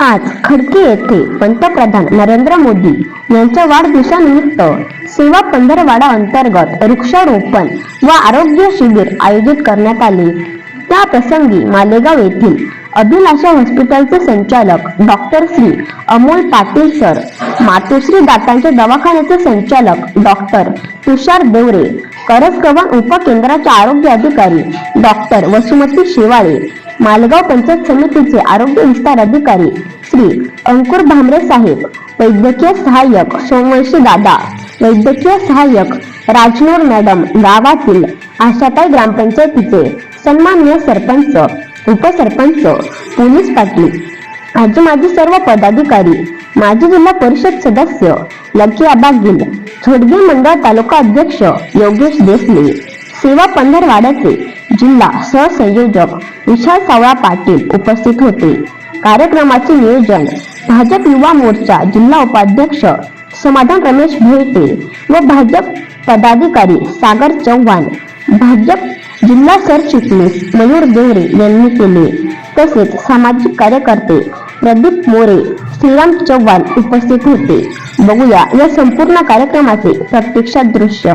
आज खडकी येथे पंतप्रधान नरेंद्र मोदी यांच्या वाढदिवसानिमित्त सेवा पंधरवाडा अंतर्गत वृक्षारोपण व आरोग्य शिबिर आयोजित करण्यात आले. त्या प्रसंगी मालेगाव येथील अभिलाषा हॉस्पिटलचे संचालक डॉक्टर श्री अमोल पाटील सर मातोश्री दातांच्या दवाखान्याचे संचालक डॉक्टर तुषार देवरे करसगव्हाण उपकेंद्राचे आरोग्य अधिकारी डॉक्टर वसुमती शेवाळे मालगाव पंचायत समितीचे आरोग्य विस्तार अधिकारी श्री अंकुर भामरे साहेब वैद्यकीय सहाय्यक सोमवंशी दादा वैद्यकीय सहाय्यक राजनोर मॅडम गावातील आशाताई ग्रामपंचायतीचे सन्माननीय सरपंच उपसरपंच पोलीस पाटील आजी माजी सर्व पदाधिकारी माजी जिल्हा परिषद सदस्य लकी आबा गिल मंडळ तालुका अध्यक्ष योगेश देसले. सेवा पंधरवाड्याचे जिल्हा सहसंयोजक विशाल सावळा पाटील उपस्थित होते. कार्यक्रमाचे नियोजन भाजप युवा मोर्चा जिल्हा उपाध्यक्ष समाधान रमेश भोईटे व भाजप पदाधिकारी सागर चव्हाण भाजप जिल्हा सरचिटणीस मयूर देवरे यांनी केले. तसेच सामाजिक कार्यकर्ते प्रदीप मोरे श्रीराम चव्हाण उपस्थित होते. बघूया या संपूर्ण कार्यक्रमाचे प्रत्यक्षात दृश्य.